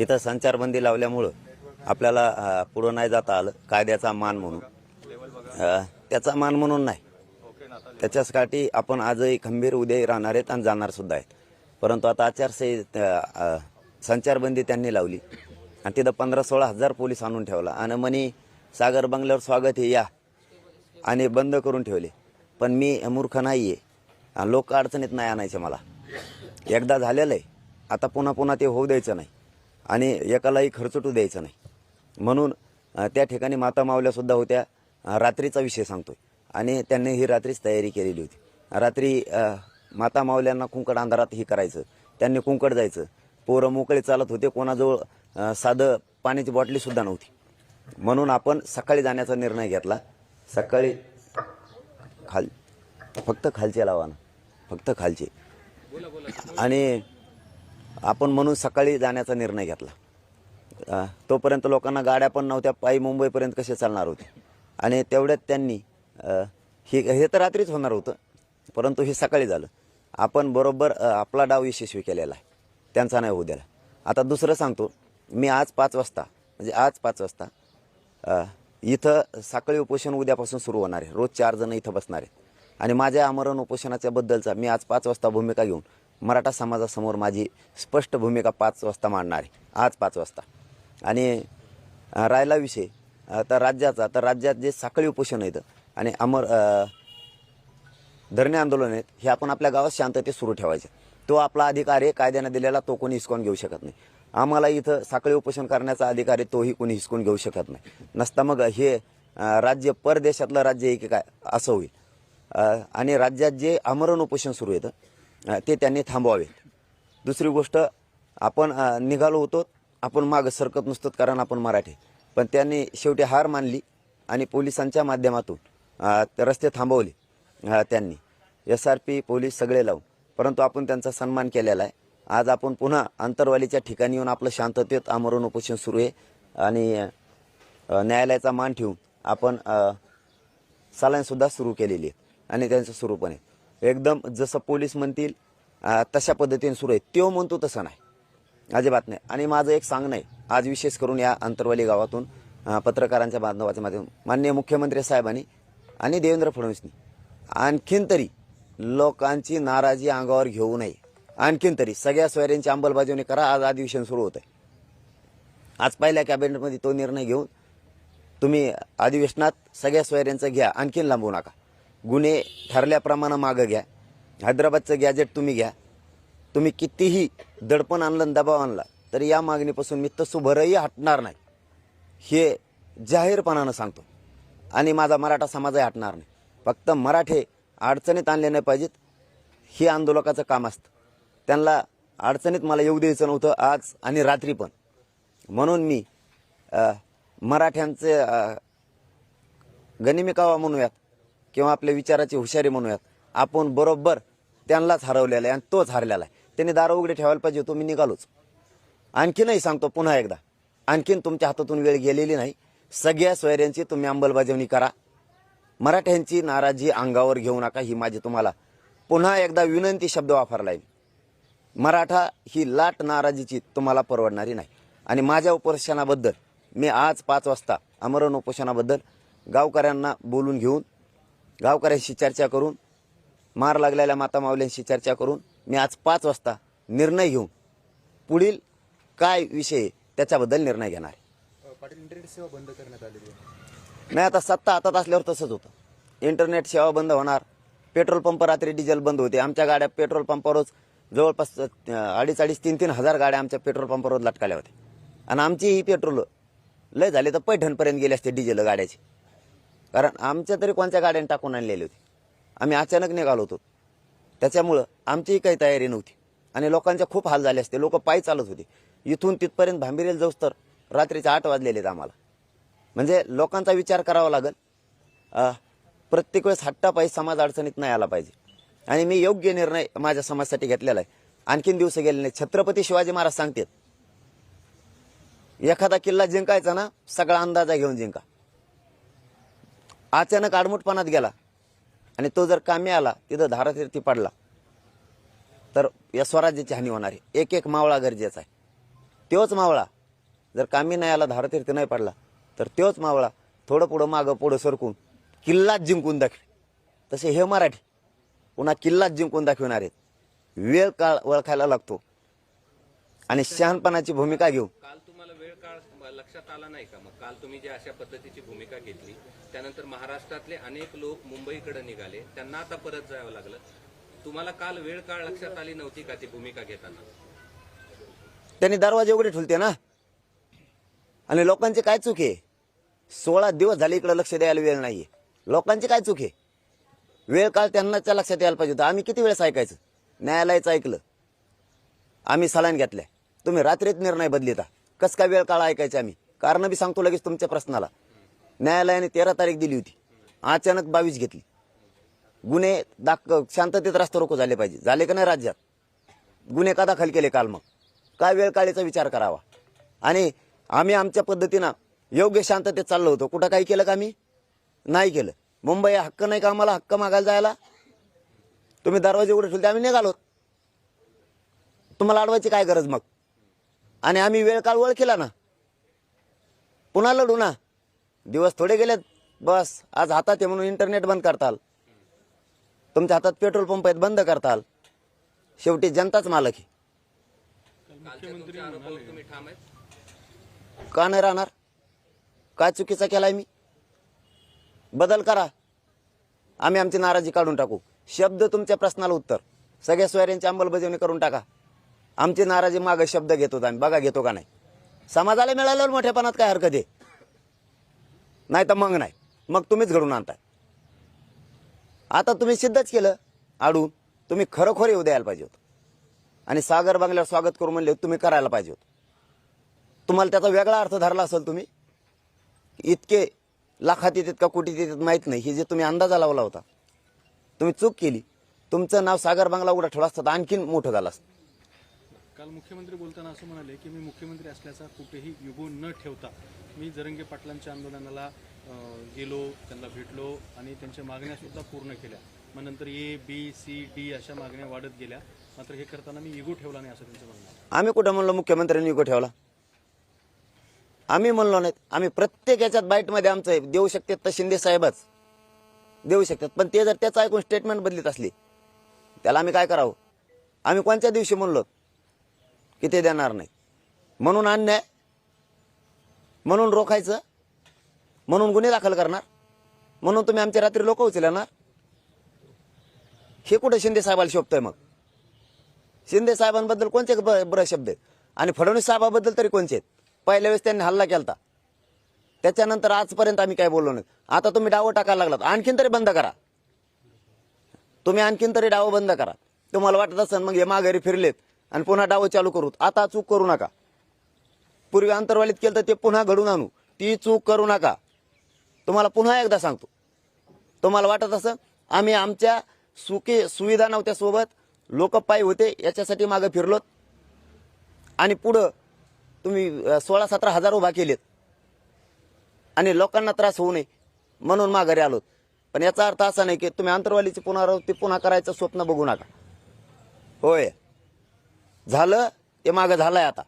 इथं संचारबंदी लावल्यामुळं आपल्याला पुढं नाही जाता आलं कायद्याचा मान म्हणून. त्याचा मान म्हणून नाही. त्याच्यासाठी आपण आजही खंबीर उद्याही राहणार आहेत आणि जाणार सुद्धा आहेत. परंतु आता आचारसंहिता संचारबंदी त्यांनी लावली. आणि तिथं पंधरा सोळा हजार पोलीस आणून ठेवला. आणि म्हणी सागर बंगल्यावर स्वागत आहे या. आणि बंद करून ठेवले. पण मी मूर्ख नाही आहे लोक अडचणीत नाही आणायचे मला. एकदा झालेलं आहे. आता पुन्हा पुन्हा ते होऊ द्यायचं नाही. आणि एकालाही खर्चटू द्यायचं नाही. म्हणून त्या ठिकाणी माता मावल्यासुद्धा होत्या. रात्रीचा विषय सांगतोय. आणि त्यांनी ही रात्रीच तयारी केलेली होती. रात्री माता मावल्यांना कुंकड अंधारात हे करायचं. त्यांनी कुंकड जायचं. पोरं मोकळे चालत होते. कोणाजवळ साधं पाण्याची बॉटलीसुद्धा नव्हती. म्हणून आपण सकाळी जाण्याचा निर्णय घेतला. सकाळी खाल फक्त खालचे लावा ना. फक्त खालचे. आणि आपण म्हणून सकाळी जाण्याचा निर्णय घेतला. तोपर्यंत लोकांना गाड्या पण नव्हत्या पायी मुंबईपर्यंत कसे चालणार होते? आणि तेवढ्यात त्यांनी हे हे तर रात्रीच होणार होतं परंतु हे सकाळी झालं. आपण बरोबर आपला डाव यशस्वी केलेला आहे. त्यांचा नाही होऊ द्याला आता दुसरं सांगतो मी आज पाच वाजता म्हणजे आज पाच वाजता इथं सकाळी उपोषण उद्यापासून सुरू होणार आहे. रोज चार जण इथं बसणार आहेत. आणि माझ्या आमरण उपोषणाच्या बद्दलचा मी आज पाच वाजता भूमिका घेऊन मराठा समाजासमोर माझी स्पष्ट भूमिका पाच वाजता मांडणार. आहे आज पाच वाजता. आणि राहिला विषय. तर राज्याचा तर राज्यात जे साखळी उपोषण येतं आणि अमर धरणे आंदोलन आहेत हे आपण आपल्या गावात शांततेत सुरू ठेवायचे. तो आपला अधिकार आहे कायद्यानं दिलेला तो कोणी हिसकावून घेऊ शकत नाही. आम्हाला इथं साखळी उपोषण करण्याचा अधिकार आहे तोही कोणी हिसकून घेऊ शकत नाही. नसता मग हे राज्य परदेशातलं राज्य आहे की काय असं होईल. आणि राज्यात जे आमरण उपोषण सुरू येतं ते त्यांनी थांबवावेत. दुसरी गोष्ट आपण निघालो होतो आपण मागं सरकत नसतो कारण आपण मराठी. पण त्यांनी शेवटी हार मानली आणि पोलिसांच्या माध्यमातून रस्ते थांबवले त्यांनी. एस आर पी पोलीस सगळे लावून. परंतु आपण त्यांचा सन्मान केलेला आहे. आज आपण पुन्हा अंतरवालीच्या ठिकाणी येऊन आपलं शांततेत आमरण उपोषण सुरू आहे. आणि न्यायालयाचा मान ठेवून आपण अं, सलाईनसुद्धा सुरू केलेली आहे. आणि त्यांचं सुरू पण आहे. एकदम जसं पोलीस म्हणतील तशा पद्धतीने सुरू आहे. तो म्हणतो तसं नाही. अजिबात नाही. आणि माझं एक सांगणं आहे. आज विशेष करून या अंतरवाली गावातून पत्रकारांच्या बांधवाच्या माध्यम माननीय मुख्यमंत्री साहेबांनी आणि देवेंद्र फडणवीसनी आणखीन तरी लोकांची नाराजी अंगावर घेऊ नये. आणखीन तरी सगळ्या सोयऱ्यांची अंमलबजावणी करा. आज अधिवेशन सुरू होत आहे आज पहिल्या कॅबिनेटमध्ये तो निर्णय घेऊन तुम्ही अधिवेशनात सगळ्या सोयऱ्यांचं घ्या. आणखीन लांबू नका. गुन्हे ठरल्याप्रमाणे मागं घ्या. हैदराबादचं गॅजेट तुम्ही घ्या. तुम्ही कितीही दडपण आणलं दबाव आणला तरी या मागणीपासून मी तसुभरही हटणार नाही. हे जाहीरपणानं सांगतो. आणि माझा मराठा समाजही हटणार नाही. फक्त मराठे अडचणीत आणले नाही पाहिजेत. हे आंदोलकाचं काम असतं. त्यांना अडचणीत मला येऊ द्यायचं नव्हतं आज आणि रात्री पण. म्हणून मी मराठ्यांचे गनिमिकावा गनिमी कावा म्हणूयात. किंवा आपल्या विचाराची हुशारी म्हणूयात. आपण बरोबर त्यांनाच हरवलेला आहे आणि तोच हरलेला आहे. त्यांनी दारं उघडे ठेवायला पाहिजे तो मी निघालोच. आणखीनही सांगतो पुन्हा एकदा. आणखीन तुमच्या हातातून वेळ गेलेली नाही. सगळ्या सोयऱ्यांची तुम्ही अंमलबजावणी करा. मराठ्यांची नाराजी अंगावर घेऊ नका ही माझी तुम्हाला पुन्हा एकदा विनंती शब्द वापरला आहे मराठा ही लाट नाराजीची तुम्हाला परवडणारी नाही. आणि माझ्या उपोषणाबद्दल मी आज पाच वाजता अमरण उपोषणाबद्दल गावकऱ्यांना बोलून घेऊन गावकऱ्यांशी चर्चा करून मार लागलेल्या माता माऊल्यांशी चर्चा करून मी आज पाच वाजता निर्णय घेऊन पुढील काय विषय त्याच्याबद्दल निर्णय घेणार पाटील इंटरनेट सेवा बंद करण्यात आलेली नाही आता सत्ता हातात असल्यावर तसंच होतं. इंटरनेट सेवा बंद होणार. पेट्रोल पंप रात्री डिझेल बंद होते. आमच्या गाड्या पेट्रोल पंपावरच जवळपास अडीच अडीच तीन तीन हजार गाड्या आमच्या पेट्रोल पंपावर लटकाल्या होत्या. आणि आमची ही पेट्रोल लय झाले तर पैठणपर्यंत गेले असते डिझेल गाड्याची. कारण आमच्या तरी कोणत्या गाड्याने टाकून आणलेली होती? आम्ही अचानक निघालो होतो. त्याच्यामुळं आमचीही काही तयारी नव्हती. आणि लोकांचे खूप हाल झाले असते. लोक पायी चालत होते. इथून तिथपर्यंत भांबिरेल जाऊस तर रात्रीचे आठ वाजलेले आहेत आम्हाला. म्हणजे लोकांचा विचार करावा लागेल. अ, प्रत्येक वेळेस हट्टापायी समाज अडचणीत नाही आला पाहिजे. आणि मी योग्य निर्णय माझ्या समाजासाठी घेतलेला आहे. आणखीन दिवस गेले नाही छत्रपती शिवाजी महाराज सांगतात एखादा किल्ला जिंकायचा ना सगळा अंदाजा घेऊन जिंका. अचानक आडमुटपणात गेला. आणि तो जर कामी आला तिथं धारातीर्थी पडला तर या स्वराज्याची हानी होणार आहे. एक एक मावळा गरजेचा आहे. तोच मावळा जर कामी नाही आला धारातीर्थी नाही पडला तर तोच मावळा थोडं पुढं मागं पुढं सरकून किल्लाच जिंकून दाखवे तसे हे मराठी पुन्हा किल्लाच जिंकून दाखविणार आहेत. वेळ काळ ओळखायला लागतो. आणि शहाणपणाची भूमिका घेऊन काल तुम्हाला वेळ काळ लक्षात आला नाही का? मग काल तुम्ही जे अशा पद्धतीची भूमिका घेतली त्यानंतर महाराष्ट्रातले अनेक लोक मुंबईकडे निघाले त्यांना आता परत जावं लागलं. तुम्हाला काल वेळ काळ लक्षात आली नव्हती का ती भूमिका घेताना? त्यांनी दरवाजे उघडे ठेवते ना? आणि लोकांची काय चूक आहे? सोळा दिवस झाले इकडे लक्ष द्यायला वेळ नाहीये. लोकांची काय चूक आहे? वेळ काळ त्यांनाच्या लक्षात यायला पाहिजे होतं. आम्ही किती वेळेस ऐकायचं? न्यायालयाचं ऐकलं. आम्ही सलाईन घेतल्या. तुम्ही रात्रीत निर्णय बदलिता. कस काय वेळ काळ ऐकायचे आम्ही? कारण बी सांगतो लगेच तुमच्या प्रश्नाला. न्यायालयाने तेरा तारीख दिली होती. अचानक बावीस घेतली. गुन्हे दाख शांततेत रस्ता रोको झाले पाहिजे. झाले का नाही राज्यात? गुन्हे का दाखल केले काल मग? काय वेळ काळीचा विचार करावा? आणि आम्ही आमच्या पद्धतीनं योग्य शांततेत चाललो होतो. कुठं काही केलं का आम्ही? नाही केलं. मुंबई हक्क नाही का आम्हाला? हक्क मागायला जायला? तुम्ही दरवाजे उघडे ठेवले आम्ही निघालो. तुम्हाला अडवायची काय गरज मग? आणि आम्ही वेळ काळ ओळखीला ना. पुन्हा लढू ना. दिवस थोडे गेलेत. बस आज हातात आहे म्हणून इंटरनेट बंद करताल. तुमच्या हातात पेट्रोल पंप आहेत बंद करताल. शेवटी जनताच मालक आहे. का नाही राहणार? काय चुकीचा केलाय मी? बदल करा. आम्ही आमची नाराजी काढून टाकू. शब्द तुमच्या प्रश्नाला उत्तर. सगळ्या सोयऱ्यांची अंमलबजावणी करून टाका. आमची नाराजी मागे शब्द घेतो आम्ही बघा घेतो का नाही. समाजाला मिळाल्यावर मोठेपणात काय हरकत आहे? नाही तर मग नाही. मग तुम्हीच घडून आणताय. आता तुम्ही सिद्धच केलं आडून. तुम्ही खरोखर येऊ द्यायला पाहिजे होतं. आणि सागर बांगल्यावर स्वागत करू म्हणले तुम्ही करायला पाहिजे होतं. तुम्हाला त्याचा वेगळा अर्थ धरला असेल तुम्ही? इतके लाखात येतात का कुठे येतात माहीत नाही. हे जे तुम्ही अंदाजा लावला होता. तुम्ही चूक केली. तुमचं नाव सागर बांगला उघडा ठेवला असतं तर आणखीन मोठं झालं असतं. काल मुख्यमंत्री बोलताना असं म्हणाले की मी मुख्यमंत्री असल्याचा कुठेही युगो न ठेवता मी जरंगे पाटलांच्या आंदोलनाला गेलो त्यांना भेटलो आणि त्यांच्या मागण्यासुद्धा पूर्ण केल्या. मग नंतर ए बी सी डी अशा मागण्या वाढत गेल्या. मात्र हे करताना मी युगो ठेवला नाही असं त्यांचं म्हणणं आम्ही कुठं म्हणलो मुख्यमंत्र्यांनी युगो ठेवला? आम्ही म्हणलो नाहीत आम्ही प्रत्येक याच्यात बाईटमध्ये आमचं आहे. देऊ शकतात तर शिंदे साहेबच. देऊ शकतात. पण ते जर त्याचं ऐकून स्टेटमेंट बदलीत असली त्याला आम्ही काय करावं? आम्ही कोणत्या दिवशी म्हणलो? की ते देणार नाही. म्हणून अन्याय म्हणून रोखायचं म्हणून गुन्हे दाखल करणार म्हणून तुम्ही आमच्या रात्री लोक उचलणार. हे कुठे शिंदे साहेबाला शोभतंय मग? शिंदे साहेबांबद्दल कोणते बरं शब्द आहेत? आणि फडणवीस साहेबाबद्दल तरी कोणते आहेत? पहिल्या वेळेस त्यांनी हल्ला केला त्याच्यानंतर आजपर्यंत आम्ही काय बोललो नाही. आता तुम्ही डावं टाकायला लागलात. आणखीन तरी बंद करा. तुम्ही आणखीन तरी डावं बंद करा. तुम्हाला वाटत असेल मग हे माघारी फिरलेत. आणि पुन्हा डावं चालू करू. आता चूक करू नका. पूर्वी अंतरवालीत केलं तर ते पुन्हा घडून आणू. ती चूक करू नका. तुम्हाला पुन्हा एकदा सांगतो. तुम्हाला वाटत असं? आम्ही आमच्या सुखी सुविधा नव्हत्या सोबत लोक पायी होते याच्यासाठी मागं फिरलोत. आणि पुढं तुम्ही सोळा सतरा हजार उभा केलेत. आणि लोकांना त्रास होऊ नये म्हणून माघारी आलोत. पण याचा अर्थ असा नाही की तुम्ही अंतरवालीची पुनरावृत्ती पुन्हा करायचं स्वप्न बघू नका. होय. झालं ते मागं झालंय आता.